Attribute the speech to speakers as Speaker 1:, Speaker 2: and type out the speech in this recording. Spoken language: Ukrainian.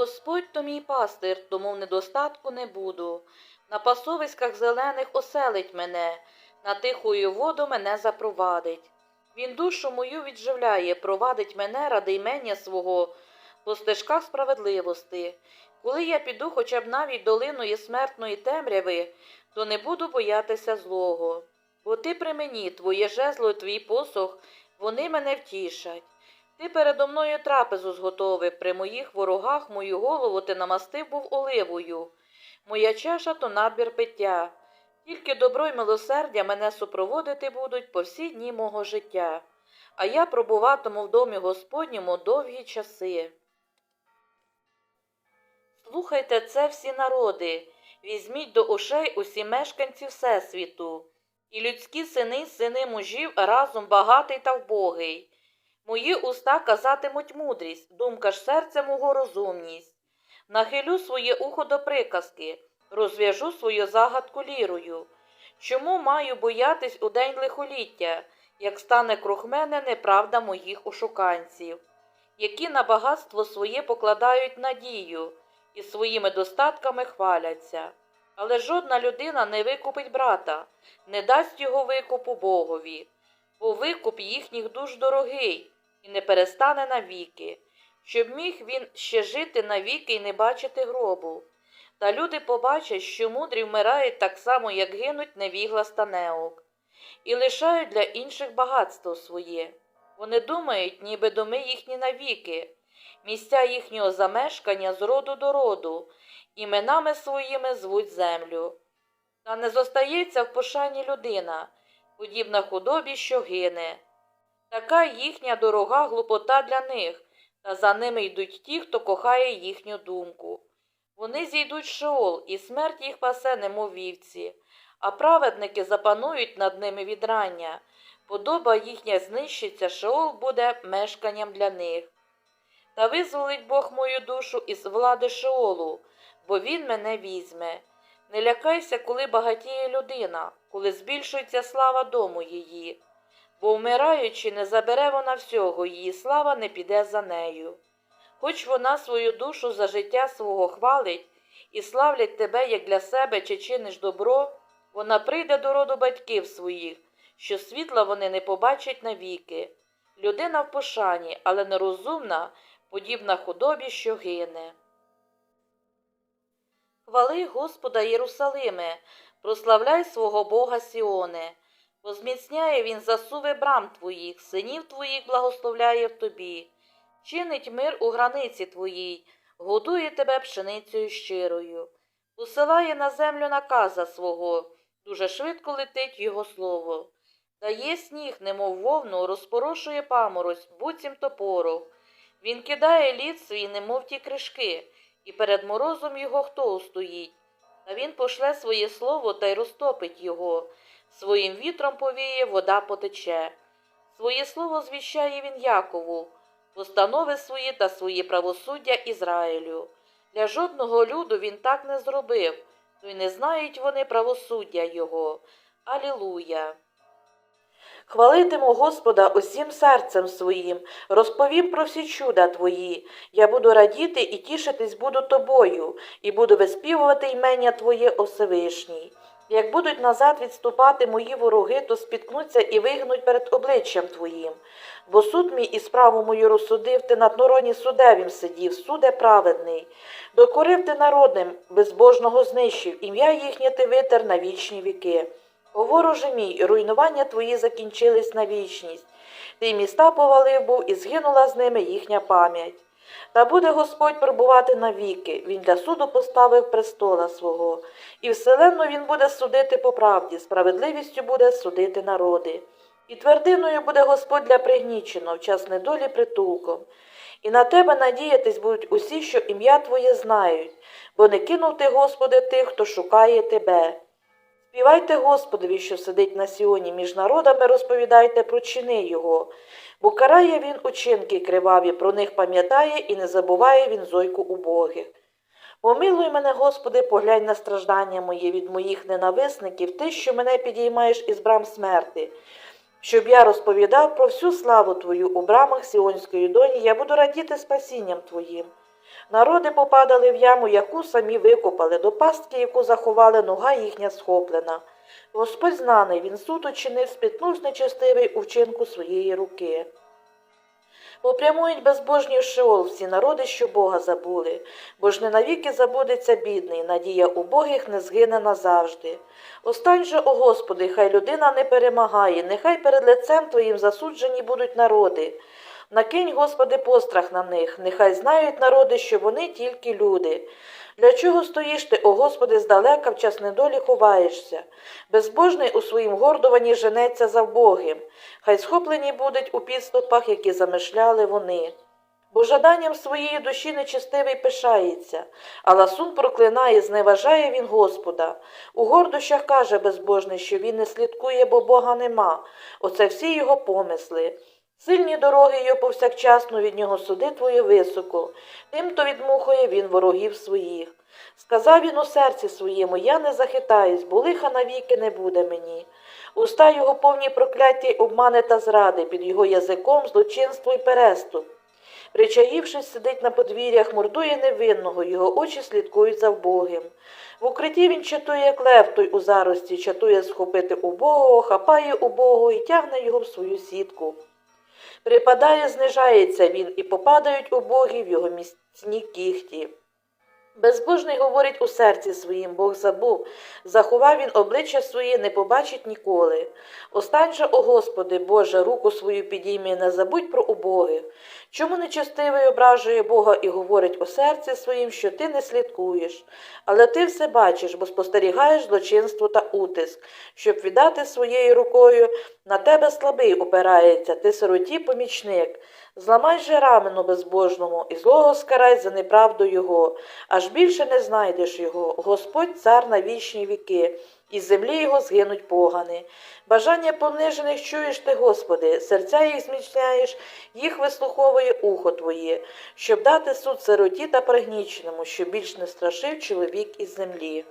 Speaker 1: Господь то мій пастир, тому в недостатку не буду. На пасовиськах зелених оселить мене, на тихою воду мене запровадить. Він душу мою відживляє, провадить мене ради імення свого по стежках справедливості. Коли я піду хоча б навіть долиною смертної темряви, то не буду боятися злого. Бо ти при мені, твоє жезло, твій посох, вони мене втішать. Ти передо мною трапезу зготовив, при моїх ворогах мою голову ти намастив був оливою. Моя чаша то надбір пиття. Тільки добро й милосердя мене супроводити будуть по всі дні мого життя, а я пробуватиму в домі Господньому довгі часи. Слухайте це всі народи, візьміть до ушей усі мешканці Всесвіту, і людські сини, сини мужів разом багатий та вбогий. Мої уста казатимуть мудрість, думка ж серця мого розумність. Нахилю своє ухо до приказки, розв'яжу свою загадку лірою. Чому маю боятись у день лихоліття, як стане круг мене неправда моїх ошуканців, які на багатство своє покладають надію і своїми достатками хваляться. Але жодна людина не викупить брата, не дасть його викупу Богові, бо викуп їхніх душ дорогий і не перестане навіки, щоб міг він ще жити навіки і не бачити гробу. Та люди побачать, що мудрі вмирають так само, як гинуть невіглас та неок, і лишають для інших багатство своє. Вони думають, ніби доми їхні навіки, місця їхнього замешкання з роду до роду, іменами своїми звуть землю. Та не зостається в пошані людина, подібна худобі, що гине. Така їхня дорога глупота для них, та за ними йдуть ті, хто кохає їхню думку. Вони зійдуть в Шеол, і смерть їх пасе, немов вівці, а праведники запанують над ними від рання. Подоба їхня знищиться, Шеол буде мешканням для них. Та визволить Бог мою душу із влади Шеолу, бо він мене візьме. Не лякайся, коли багатіє людина, коли збільшується слава дому її, бо вмираючи, не забере вона всього, її слава не піде за нею. Хоч вона свою душу за життя свого хвалить і славлять тебе, як для себе, чи чиниш добро, вона прийде до роду батьків своїх, що світла вони не побачать навіки. Людина в пошані, але нерозумна, подібна худобі, що гине. Хвали Господа Єрусалиме, прославляй свого Бога Сіоне. Позміцняє він засуви брам твоїх, синів твоїх благословляє в тобі, чинить мир у границі твоїй, годує тебе пшеницею щирою, посилає на землю наказа свого, дуже швидко летить його слово. Дає сніг, немов вовну, розпорошує паморозь, буцімто порох. Він кидає лід свій, немов ті кришки, і перед морозом його хто устоїть. Та він пошле своє слово та й розтопить його, своїм вітром повіє, вода потече. Своє слово звіщає він Якову, постанови свої та свої правосуддя Ізраїлю. Для жодного люду він так не зробив, то й не знають вони правосуддя його. Алілуя. Хвалитиму Господа усім серцем своїм, розповім про всі чуда твої. Я буду радіти і тішитись буду тобою, і буду виспівувати ймення Твоє о. Як будуть назад відступати мої вороги, то спіткнуться і вигнуть перед обличчям Твоїм. Бо суд мій і справу мою розсудив, ти на троні судевім сидів, суде праведний. Докорив ти народним, безбожного знищив, ім'я їхнє ти витер на вічні віки. Вороже мій, руйнування твої закінчились на вічність. Ти міста повалив був і згинула з ними їхня пам'ять. Та буде Господь пробувати навіки, Він для суду поставив престола свого, і вселенну Він буде судити по правді, справедливістю буде судити народи. І твердиною буде Господь для пригніченого, в час недолі притулком. І на тебе надіятись будуть усі, що ім'я Твоє знають, бо не кинув ти, Господи, тих, хто шукає тебе. Співайте Господові, що сидить на сіоні, між народами розповідайте про чини Його, бо карає він учинки криваві, про них пам'ятає і не забуває він зойку убогих. Помилуй мене, Господи, поглянь на страждання моє від моїх ненависників, ти, що мене підіймаєш із брам смерти, щоб я розповідав про всю славу Твою у брамах Сіонської доні, я буду радіти спасінням Твоїм. Народи попадали в яму, яку самі викопали, до пастки, яку заховали, нога їхня схоплена. Господь знаний, він суд учинив, спітнув нечестивий у вчинку своєї руки. Попрямують безбожні в Шеол всі народи, що Бога забули, бо ж не навіки забудеться бідний, надія убогих не згине назавжди. Остань же, о Господи, хай людина не перемагає, нехай перед лицем Твоїм засуджені будуть народи. Накинь, Господи, пострах на них, нехай знають народи, що вони тільки люди. Для чого стоїш ти, о Господи, здалека в час недолі ховаєшся? Безбожний у своїм гордуванні женеться за вбогим, хай схоплені будуть у підступах, які замишляли вони. Бо жаданням своєї душі нечистивий пишається, а ласун проклинає, зневажає він Господа. У гордощах каже безбожний, що він не слідкує, бо Бога нема. Оце всі його помисли. Сильні дороги його повсякчасно від нього суди твоє високо, тим то відмухує він ворогів своїх. Сказав він у серці своєму, я не захитаюсь, бо лиха навіки не буде мені. Уста його повні прокляття обмани та зради, під його язиком злочинство й переступ. Причаївшись, сидить на подвір'ях, мордує невинного, його очі слідкують за вбогим. В укритті він чатує, як лев той у зарості, чатує схопити убогого, хапає убогого і тягне його в свою сітку. Припадає, знижається він, і попадають убогі в його міцні кіхті. Безбожний говорить у серці своїм, Бог забув, заховав він обличчя своє, не побачить ніколи. Остань же, о Господи, Боже, руку свою підійми, не забудь про убогих. Чому нечестивий ображує Бога і говорить у серці своїм, що ти не слідкуєш, але ти все бачиш, бо спостерігаєш злочинство та утиск, щоб віддати своєю рукою на тебе слабий опирається, ти сироті помічник. Зламай же рамену безбожному і злого скарай за неправду його, аж більше не знайдеш його. Господь цар на вічні віки, і з землі його згинуть погани. Бажання понижених чуєш ти, Господи, серця їх зміцняєш, їх вислуховує ухо Твоє, щоб дати суд сироті та пригніченому, щоб більш не страшив чоловік із землі.